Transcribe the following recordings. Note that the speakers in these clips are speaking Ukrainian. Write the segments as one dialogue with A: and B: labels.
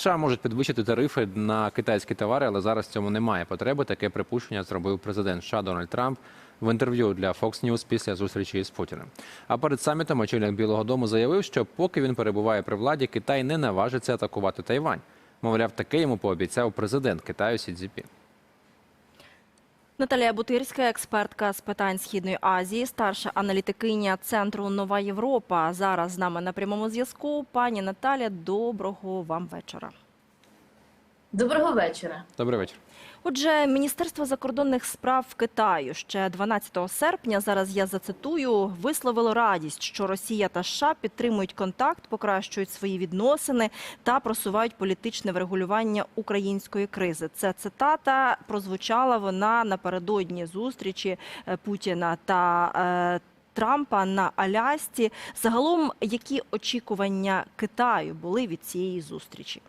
A: США можуть підвищити тарифи на китайські товари, але зараз цьому немає потреби. Таке припущення зробив президент США Дональд Трамп в інтерв'ю для Fox News після зустрічі з Путіним. А перед самітом очільник Білого Дому заявив, що поки він перебуває при владі, Китай не наважиться атакувати Тайвань. Мовляв, таке йому пообіцяв президент Китаю Сі.
B: Наталія Бутирська, експертка з питань Східної Азії, старша аналітикиня центру Нова Європа. Зараз з нами на прямому зв'язку. Пані Наталя, доброго вам вечора.
C: Доброго вечора.
A: Добрий вечір.
B: Отже, Міністерство закордонних справ Китаю ще 12 серпня, зараз я зацитую, висловило радість, що Росія та США підтримують контакт, покращують свої відносини та просувають політичне врегулювання української кризи. Це цитата прозвучала вона напередодні зустрічі е, Путіна та е, Трампа на Алясці. Загалом, які очікування Китаю були від цієї зустрічі?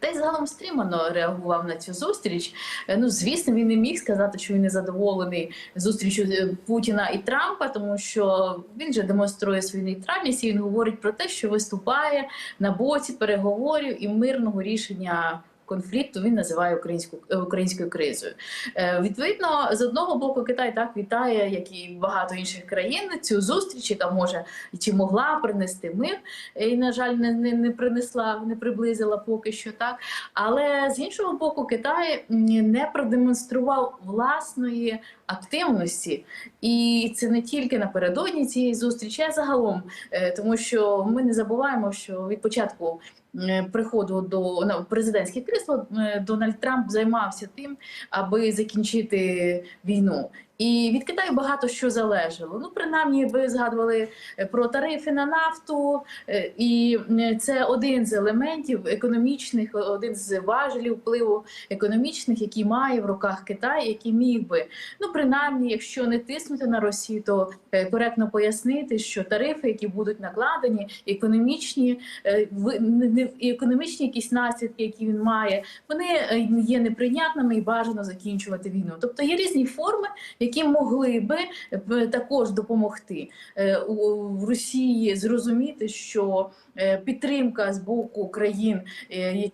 C: Та й загалом стримано реагував на цю зустріч. Е, Ну, звісно, він не міг сказати, що він не задоволений зустрічю е, Путіна і Трампа, тому що він же демонструє свою нейтральність і він говорить про те, що виступає на боці переговорів і мирного рішення. Конфлікту він називає українську е, українською кризою. Е, відповідно, з одного боку, Китай так вітає, як і багато інших країн, цю зустріч, яка може чи могла принести мир, е, і на жаль, не, не, не принесла, не приблизила поки що так. Але з іншого боку, Китай не продемонстрував власної активності, і це не тільки напередодні цієї зустрічі, а загалом, Е, тому що ми не забуваємо, що від початку. е, Приходу до на президентське крісло е, Дональд Трамп займався тим, аби закінчити війну. І від Китаю багато що залежало. Ну, принаймні, ви згадували е, про тарифи на нафту, е, і е, це один з елементів економічних, один з важелів впливу економічних, які має в руках Китай, який міг би, ну принаймні, якщо не тиснути на Росію, то коректно пояснити, що тарифи, які будуть накладені, економічні, економічні якісь наслідки, які він має, вони є неприйнятними і бажано закінчувати війну. Тобто є різні форми, які могли би е, також допомогти е, у Росії зрозуміти, що е, підтримка з боку країн,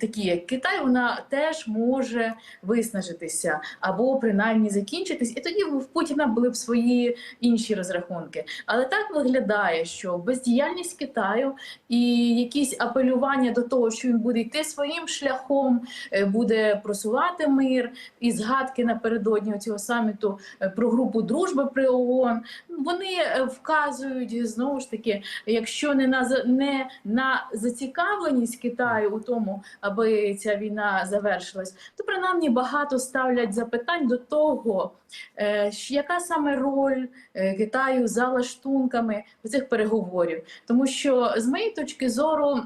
C: такі як Китай, вона теж може виснажитися або принаймні закінчитись, і тоді в Путіна були б свої інші розрахунки. Але так виглядає, що бездіяльність Китаю і якісь апелювання до того, що він буде йти своїм шляхом, буде просувати мир, і згадки напередодні цього саміту е, про групу дружби при ООН, вони е, вказують знову ж таки, якщо не на не на зацікавленість Китаю у тому, аби ця війна завершилась, то принаймні багато ставлять запитань до того, е, яка саме роль е, Китаю за лаштунками цих переговорів, тому що з моєї точки зору.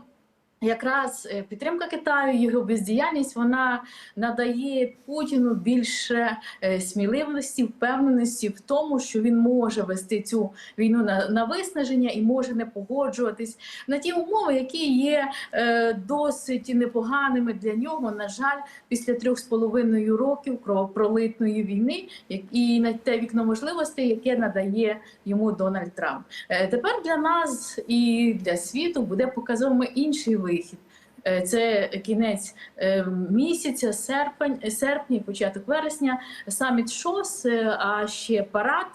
C: Якраз е, підтримка Китаю, його бездіяльність, вона надає Путіну більше е, сміливості, впевненості в тому, що він може вести цю війну на, на виснаження і може не погоджуватись на ті умови, які є е, досить непоганими для нього. На жаль, після трьох з половиною років кровопролитної війни, і на те вікно можливостей, яке надає йому Дональд Трамп. Е, Тепер для нас і для світу буде показовим інший вихід. Е, Це кінець е, місяця, серпень, серпня, і початок вересня, саміт ШОС, е, а ще парад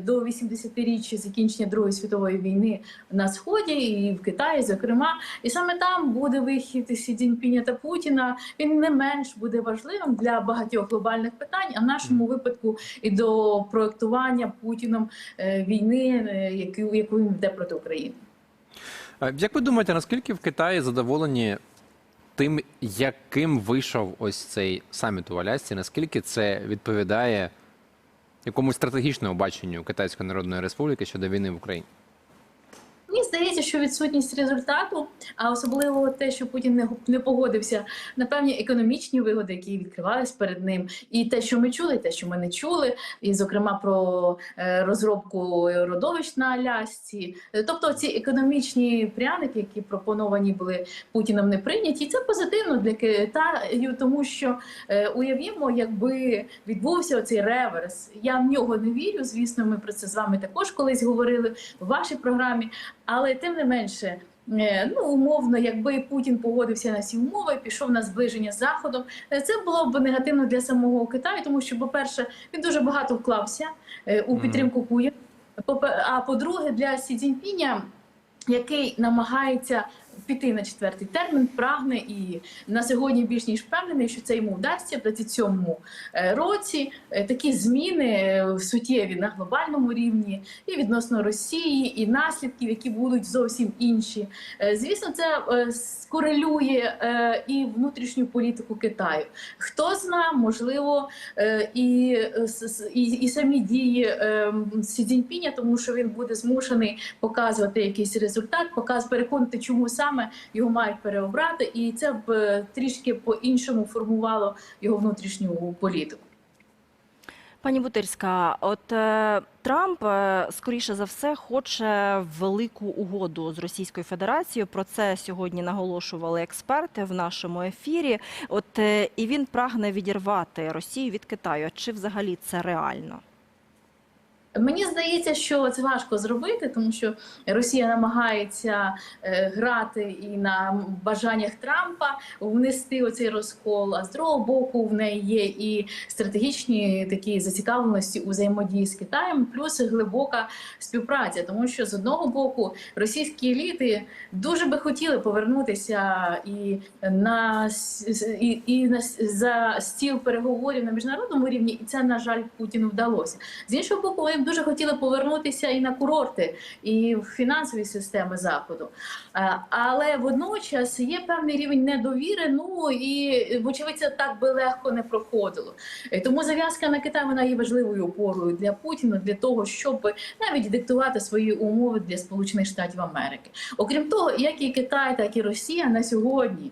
C: до 80-річчя закінчення Другої світової війни на сході і в Китаї, зокрема, і саме там буде вихід Сі Цзіньпіня та Путіна. Він не менш буде важливим для багатьох глобальних питань, а в нашому випадку і до проектування Путіном війни, яку він веде проти України.
A: Як ви думаєте, наскільки в Китаї задоволені тим, яким вийшов ось цей саміт у Алясці? Наскільки це відповідає якомусь стратегічному баченню Китайської Народної Республіки щодо війни в Україні?
C: Здається, що відсутність результату, а особливо те, що Путін не, не погодився на певні економічні вигоди, які відкривались перед ним, і те, що ми чули, і те, що ми не чули, і зокрема про е, розробку родовищ на Алясці. Е, Тобто ці економічні пряники, які пропоновані були Путіном, не прийняті, це позитивно для Китаю, тому що е, уявімо, якби відбувся оцей реверс. Я в нього не вірю. Звісно, ми про це з вами також колись говорили в вашій програмі. Але тим не менше, Е, Ну, умовно, якби Путін погодився на ці умови, пішов на зближення з Заходом, е, це було б негативно для самого Китаю, тому що, по-перше, він дуже багато вклався е, у підтримку Путіна. А по-друге, для Сі Цзіньпіня, який намагається піти на четвертий термін, прагне і на сьогодні більш ніж впевнений, що це йому вдасться в 27-му е, році. Е, Такі зміни е, суттєві на глобальному рівні і відносно Росії, і наслідків, які будуть зовсім інші. Звісно, це скорелює і внутрішню політику Китаю. Хто зна, можливо, і, і, і самі дії Сі Цзіньпіня, тому що він буде змушений показувати якийсь результат, показ переконати, чому саме його мають переобрати, і це б е, трішки по-іншому формувало його внутрішню політику.
B: Пані Бутирська, от е, Трамп е, скоріше за все хоче велику угоду з Російською Федерацією. Про це сьогодні наголошували експерти в нашому ефірі. От е, і він прагне відірвати Росію від Китаю. Чи взагалі це реально?
C: Мені здається, що це важко зробити, тому що Росія намагається е, грати і на бажаннях Трампа внести оцей розкол. А з другого боку, в неї є і стратегічні такі зацікавленості у взаємодії з Китаєм, плюс глибока співпраця, тому що з одного боку російські еліти дуже би хотіли повернутися і на і, і на за стіл переговорів на міжнародному рівні, і це на жаль Путіну вдалося. З іншого боку, дуже хотіли повернутися і на курорти, і в фінансові системи заходу. Е, Але водночас є певний рівень недовіри. Ну і вочевидь, це так би легко не проходило. Е, Тому зав'язка на Китай вона є важливою опорою для Путіна для того, щоб навіть диктувати свої умови для Сполучених Штатів Америки. Окрім того, як і Китай, так і Росія на сьогодні.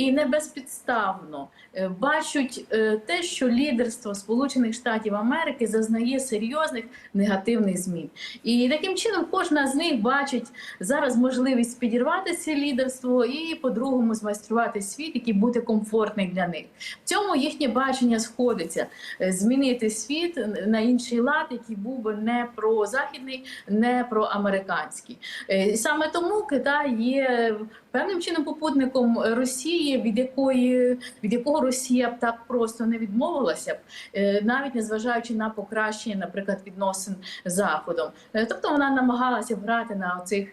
C: І не безпідставно е, бачать е, те, що лідерство Сполучених Штатів Америки зазнає серйозних негативних змін, і таким чином кожна з них бачить зараз можливість підірвати це лідерство і по-другому змайструвати світ, який буде комфортний для них. В цьому їхнє бачення сходиться е, змінити світ на інший лад, який був би не прозахідний, не проамериканський. Е, і Саме тому Китай є певним чином попутником Росії, від якої від якого Росія б так просто не відмовилася б, е, навіть незважаючи на покращення, наприклад, відносин з заходом. Е, Тобто вона намагалася грати на цих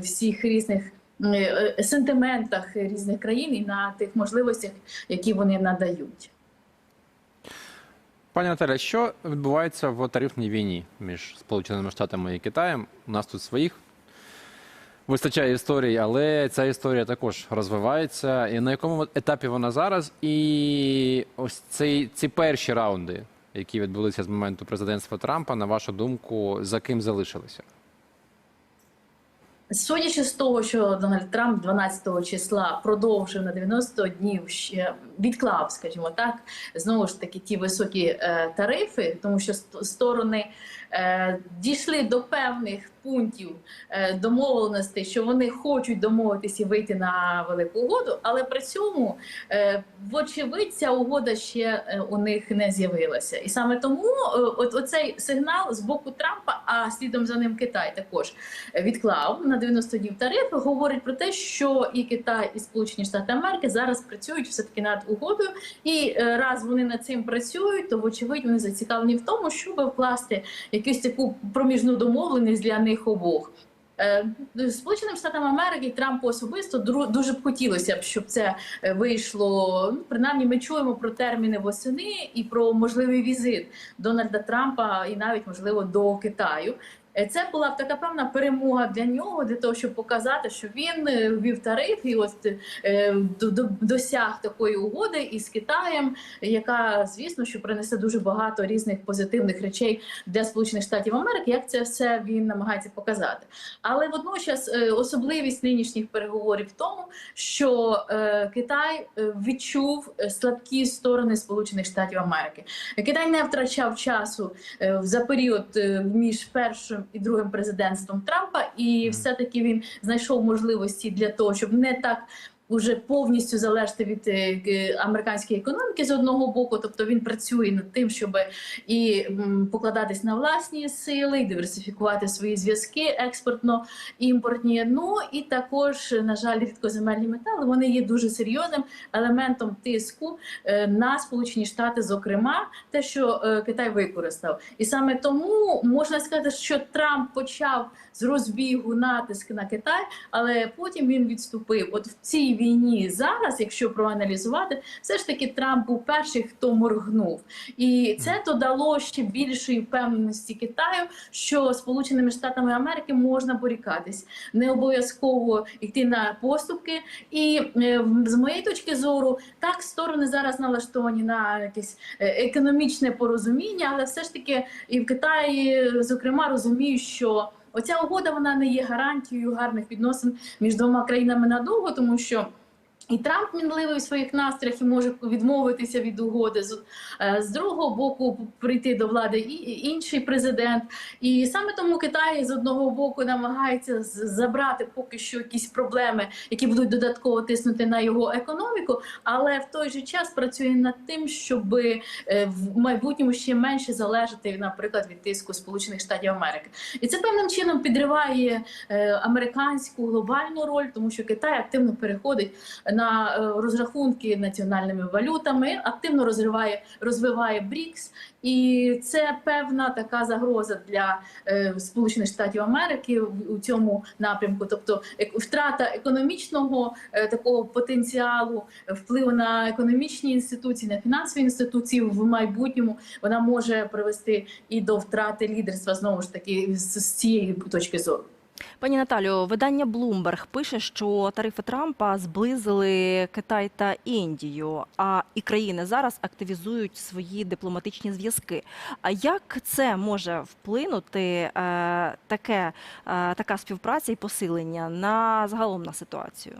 C: всіх різних. е, е, Сентиментах різних країн і на тих можливостях, які вони надають.
A: Пані Наталя, що відбувається в тарифній війні між Сполученими Штатами і Китаєм? У нас тут своїх вистачає історій, але ця історія також розвивається. І на якому етапі вона зараз? І ось цей, ці перші раунди, які відбулися з моменту президентства Трампа, на вашу думку, за ким залишилися?
C: Судячи з того, що Дональд Трамп 12 числа продовжив на 90 днів ще відклав, скажімо так, знову ж таки ті високі е, тарифи, тому що ст- сторони дійшли до певних пунктів е, домовленостей, що вони хочуть домовитися і вийти на велику угоду, але при цьому, е, вочевидь, ця угода ще е, у них не з'явилася. І саме тому е, от оцей сигнал з боку Трампа, а слідом за ним Китай також відклав на 90 днів тарифи, говорить про те, що і Китай, і Сполучені Штати Америки зараз працюють все таки над угодою. І е, раз вони над цим працюють, то вочевидь вони зацікавлені в тому, щоб вкласти якусь таку проміжну домовленість для них обох. Е, Сполученим Штатам Америки Трампу особисто дуже б хотілося б, щоб це е, вийшло. Ну, принаймні, ми чуємо про терміни восени і про можливий візит Дональда Трампа і навіть можливо до Китаю. Е, Це була така певна перемога для нього, для того, щоб показати, що він е, ввів тариф і ось е, до- до- досяг такої угоди із Китаєм, яка звісно що принесе дуже багато різних позитивних речей для Сполучених Штатів Америки. Як це все він намагається показати? Але водночас особливість нинішніх переговорів в тому, що Китай відчув слабкі сторони Сполучених Штатів Америки. Китай не втрачав часу за період між першим і другим президентством Трампа, і все таки він знайшов можливості для того, щоб не так уже повністю залежати від е, американської економіки з одного боку, тобто він працює над тим, щоб і покладатись на власні сили, і диверсифікувати свої зв'язки експортно-імпортні. Ну і також, на жаль, рідкоземельні метали вони є дуже серйозним елементом тиску е, на Сполучені Штати, зокрема, те, що е, Китай використав, і саме тому можна сказати, що Трамп почав з розбігу натиск на Китай, але потім він відступив. От в цій війні зараз, якщо проаналізувати, все ж таки Трамп був перший, хто моргнув, і це додало ще більшої впевненості Китаю, що Сполученими Штатами Америки можна борікатись, не обов'язково йти на поступки. І е, з моєї точки зору, так сторони зараз налаштовані на якесь е, економічне порозуміння, але все ж таки і в Китаї, зокрема, розуміють, що оця угода вона не є гарантією гарних відносин між двома країнами надовго, тому що. І Трамп мінливий в своїх настроях і може відмовитися від угоди з, е, другого боку прийти до влади і і інший президент. І саме тому Китай з одного боку намагається забрати поки що якісь проблеми, які будуть додатково тиснути на його економіку, але в той же час працює над тим, щоб е, в майбутньому ще менше залежати, наприклад, від тиску Сполучених Штатів Америки. І це певним чином підриває е, американську глобальну роль, тому що Китай активно переходить на е, розрахунки національними валютами, активно розриває, розвиває БРІКС, і це певна така загроза для е, Сполучених Штатів Америки у цьому напрямку. Тобто втрата економічного е, такого потенціалу, впливу на економічні інституції, на фінансові інституції в майбутньому вона може привести і до втрати лідерства знову ж таки з цієї точки зору.
B: Пані Наталю, видання Bloomberg пише, що тарифи Трампа зблизили Китай та Індію, а і країни зараз активізують свої дипломатичні зв'язки. А як це може вплинути е, таке, е, така співпраця і посилення на загалом на ситуацію?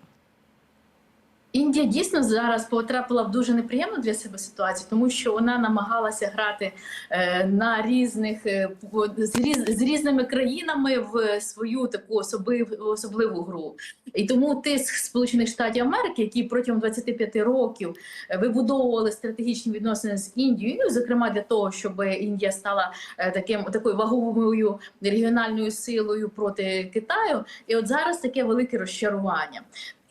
C: Індія дійсно зараз потрапила в дуже неприємну для себе ситуацію, тому що вона намагалася грати е, на різних е, з, різ, з різними країнами в свою таку особив, особливу гру. І тому тиск Сполучених Штатів Америки, які протягом 25 років е, вибудовували стратегічні відносини з Індією, ну, зокрема для того, щоб Індія стала таким такою ваговою регіональною силою проти Китаю. І от зараз таке велике розчарування.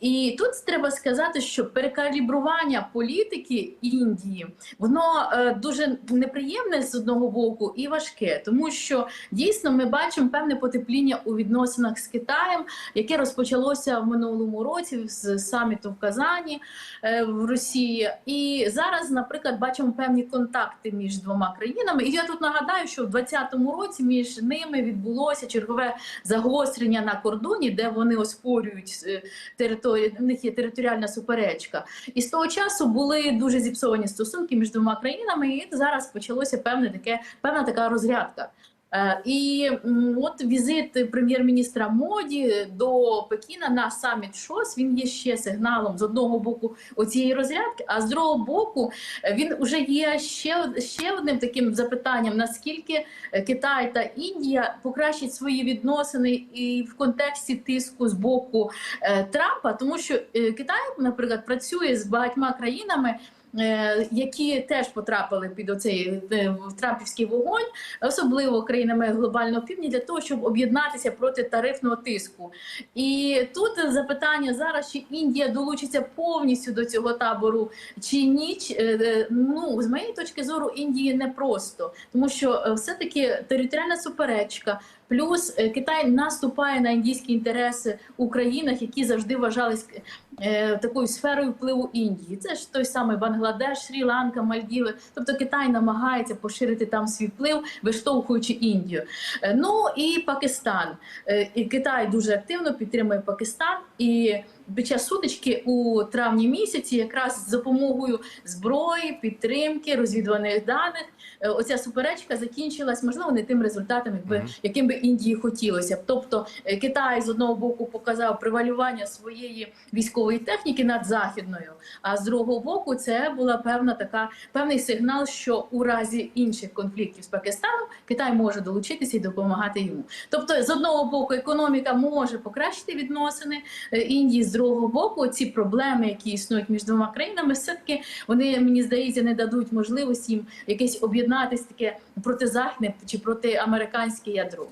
C: І тут треба сказати, що перекалібрування політики Індії воно е, дуже неприємне з одного боку і важке, тому що дійсно ми бачимо певне потепління у відносинах з Китаєм, яке розпочалося в минулому році з саміту в Казані е, в Росії. І зараз, наприклад, бачимо певні контакти між двома країнами. І я тут нагадаю, що в 2020 році між ними відбулося чергове загострення на кордоні, де вони оспорюють е, територію, в них є територіальна суперечка. І з того часу були дуже зіпсовані стосунки між двома країнами, і зараз почалося певне таке, певна така розрядка. Е, І от візит прем'єр-міністра Моді до Пекіна на саміт ШОС він є ще сигналом з одного боку оцієї розрядки, а з другого боку він вже є ще, ще одним таким запитанням: наскільки е, Китай та Індія покращать свої відносини і в контексті тиску з боку е, Трампа, тому що Китай, наприклад, працює з багатьма країнами. Е, Які теж потрапили під оцей е, трампівський вогонь, особливо країнами глобального півдня, для того, щоб об'єднатися проти тарифного тиску. І тут запитання зараз, чи Індія долучиться повністю до цього табору, чи ні. Ч- е, Ну з моєї точки зору, Індії непросто, тому що е, все-таки територіальна суперечка. Плюс е, Китай наступає на індійські інтереси у країнах, які завжди вважались е, такою сферою впливу Індії. Це ж той самий Бангладеш, Шрі-Ланка, Мальдіви. Тобто Китай намагається поширити там свій вплив, виштовхуючи Індію. Е, ну і Пакистан. І Китай дуже активно підтримує Пакистан і. Під час сутички у травні місяці, якраз з допомогою зброї, підтримки, розвідуваних даних, е, оця суперечка закінчилась, можливо, не тим результатом, якби яким би Індії хотілося. Тобто е, Китай з одного боку показав привалювання своєї військової техніки над західною, а з другого боку, це була певна така певний сигнал, що у разі інших конфліктів з Пакистаном Китай може долучитися і допомагати йому. Тобто, з одного боку, економіка може покращити відносини е, Індії другого боку, ці проблеми, які існують між двома країнами, все таки вони мені здається не дадуть можливості їм якесь об'єднатись таке протизахідне чи протиамериканське ядро.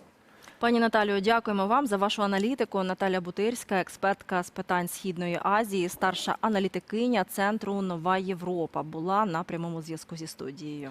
B: Пані Наталію, дякуємо вам за вашу аналітику. Наталя Бутирська, експертка з питань Східної Азії, старша аналітикиня центру Нова Європа, була на прямому зв'язку зі студією.